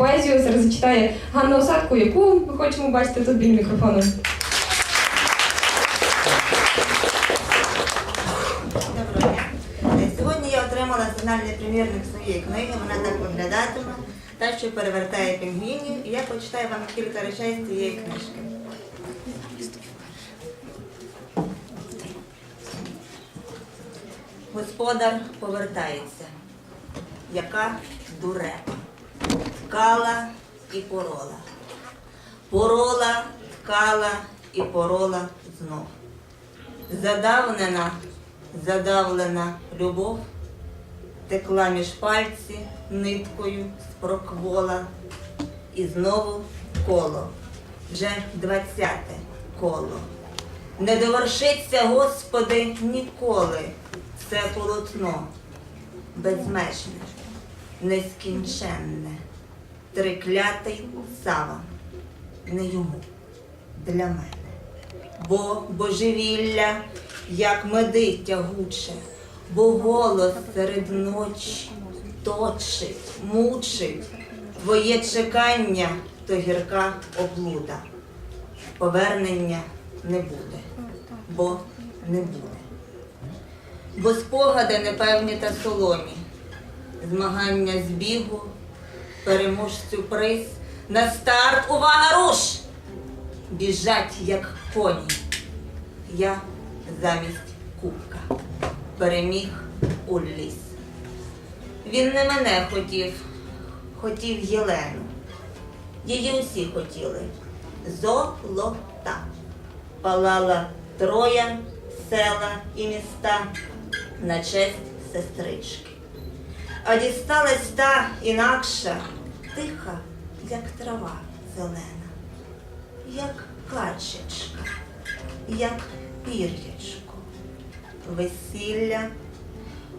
поезію зараз зачитає Ганна Осадко, яку ми хочемо бачити тут біля мікрофону. Доброго дня. Сьогодні я отримала сигнальний примірник своєї книги. Вона так виглядатиме. Та, що перевертає пінгвінів. І я почитаю вам кілька речей з цієї книжки. Господар повертається. Яка дурепа. Ткала і порола. Порола, ткала і порола знов. Задавнена, задавлена любов текла між пальці ниткою з проквола. І знову коло, вже двадцяте коло. Не довершиться, Господи, ніколи це полотно безмежне, нескінченне, триклятий саван, не йому, для мене бо божевілля, як меди тягуче, бо голос серед ночі точить, мучить, твоє чекання то гірка облуда. Повернення не буде, бо не буде. Бо спогади непевні та солоні, змагання збігу, переможцю приз, на старт увага руш! біжать, як коні. Я замість кубка переміг у ліс. Він не мене хотів, хотів Єлену. Її усі хотіли. Золота. Палала троя, села і міста на честь сестрички. А дісталась та інакша, тиха, як трава зелена. Як качечка, як пір'ячко, весілля,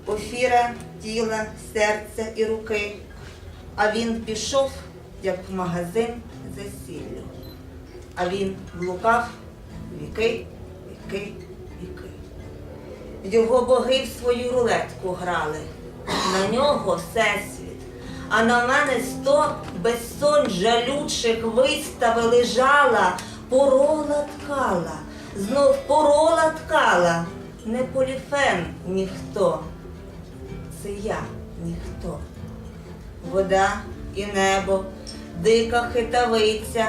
офіра тіла, серця і руки, а він пішов, як в магазин за сіллю. А він блукав віки, віки, віки. Його боги в свою рулетку грали, на нього всесвіт. А на мене сто безсон жалючих вистави лежала, порола ткала, знов порола ткала, не поліфен ніхто, це я ніхто. Вода і небо, дика хитавиця,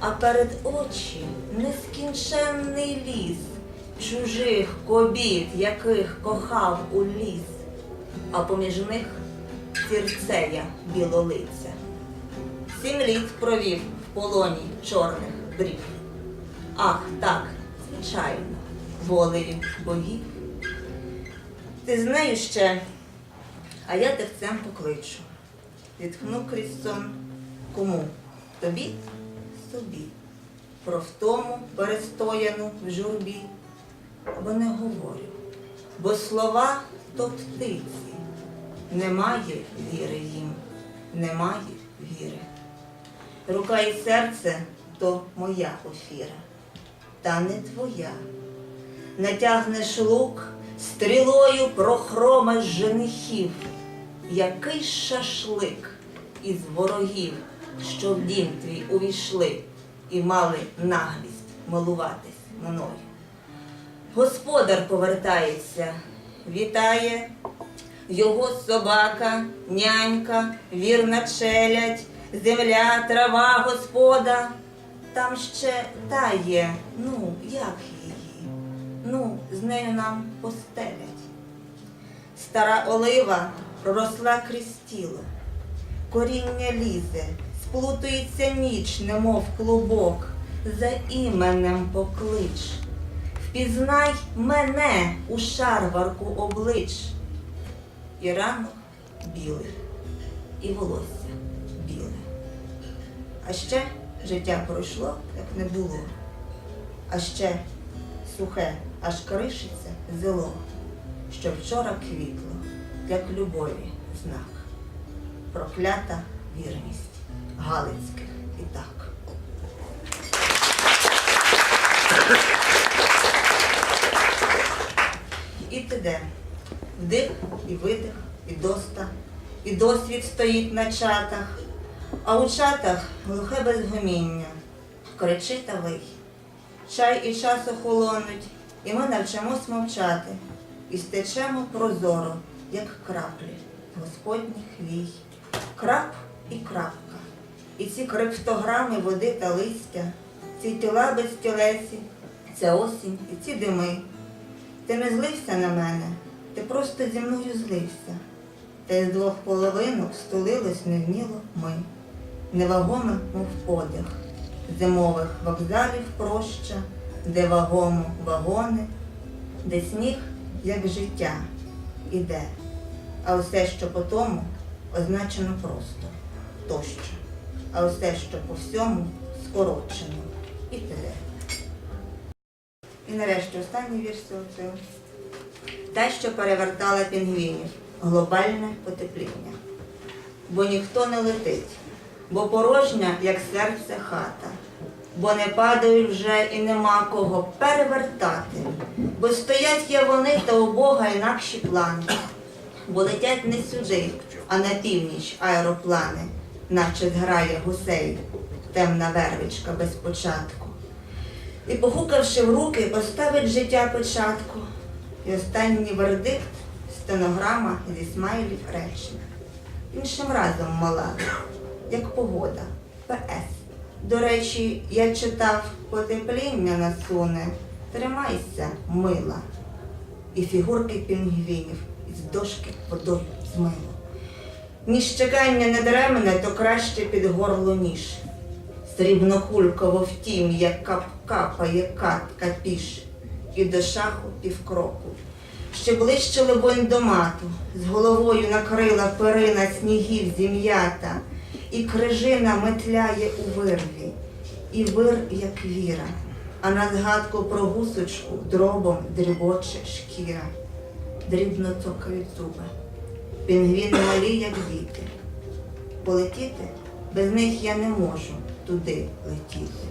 а перед очі нескінченний ліс, чужих кобіт, яких кохав у ліс, а поміж них Цірцея білолиця. Сім літ провів в полоні чорних брів. Ах, так, звичайно, волею богів. Ти з нею ще, а я терцем покличу. Відхну крізь сон кому? Тобі? Собі. Про втому перестояну в журбі, бо не говорю, бо слова то птиці. Немає віри їм, немає віри. Рука і серце то моя офіра, та не твоя. Натягнеш лук, стрілою прохромиш женихів, який шашлик із ворогів, що в дім твій увійшли і мали наглість милуватись мною. Господар повертається, вітає його собака, нянька, вірна челядь, земля, трава, господа. Там ще та є, ну, як її? Ну, з нею нам постелять. Стара олива проросла крізь тіло, коріння лізе, сплутується ніч, немов клубок, за іменем поклич. Впізнай мене у шарварку облич. І ранок білий, і волосся біле. А ще життя пройшло, як не було. А ще сухе, аж кришиться зело, що вчора квітло, як любові знак. Проклята вірність Галицьких і так. І ти Вдих і видих, і доста, і досвід стоїть на чатах, А у чатах глухе безгуміння, кричи та вий. Чай і час охолонуть, і ми навчимось мовчати, і стечемо прозоро, як краплі Господніх вій. Крап і крапка. І ці криптограми води та листя, ці тіла без тілесі, ця осінь і ці дими. Ти не злився на мене, ти просто зі мною злився. Та із двох половинок стулилось невміло ми, невагоме, мов подих, зимових вокзалів проща, де вагомо вагони, де сніг, як життя, іде, а усе, що по тому, означено просто тощо, а усе, що по всьому, скорочено. І піде. І нарешті останній вірш цього. Те, що перевертала пінгвінів, глобальне потепління. Бо ніхто не летить, бо порожня, як серце хата, бо не падають вже і нема кого перевертати, бо стоять є вони та у Бога інакші плани, бо летять не сюди, а на північ аероплани, наче зграє гусей, темна вервичка без початку. І, погукавши в руки, поставить життя початку. І останній вердикт стенограма зі смайлів речення. Іншим разом мала, як погода, ПС. До речі, я читав потепління насуне. Тримайся, мила. І фігурки пінгвінів із дошки водою змило. Ніж чекання не даремне, то краще під горло ніж. Срібнокульково втім, як кап капає катка піш, і до шаху півкроку. Ще ближче либонь до мату, з головою накрила перина снігів зім'ята, і крижина метляє у вирві, і вир, як віра, а на згадку про гусочку дробом дрібоче шкіра, дрібно цокають зуби. Пінгвіни малі, як діти. Полетіти без них я не можу туди летіти.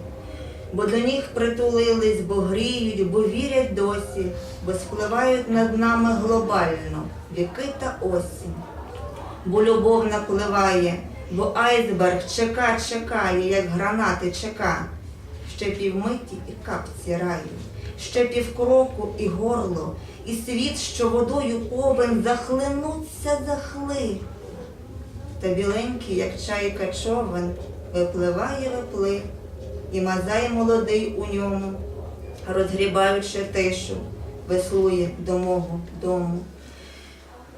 Бо до них притулились, бо гріють, бо вірять досі, бо спливають над нами глобально віки та осінь. Бо любов напливає, бо айсберг чека чекає, як гранати чека. Ще півмиті і капці раю, ще півкроку і горло, і світ, що водою повен захлинуться захли. Та біленький, як чайка човен, випливає виплив, і мазай молодий у ньому, розгрібаючи тишу, веслує до мого дому.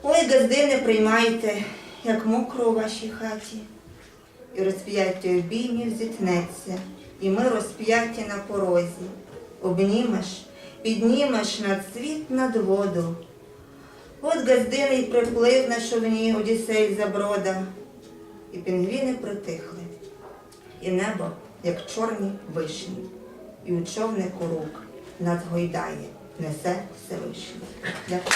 Ой, газди не приймайте, як мокро у вашій хаті, і розп'яття обіймів зітнеться, і ми розп'яті на порозі. Обнімеш, піднімеш над світ над воду. От газдиний приплив на човні Одіссей заброда, і пінгвіни притихли, і небо, як чорні вишні, і у човнику рук нас гойдає, несе Всевишній. Дякую.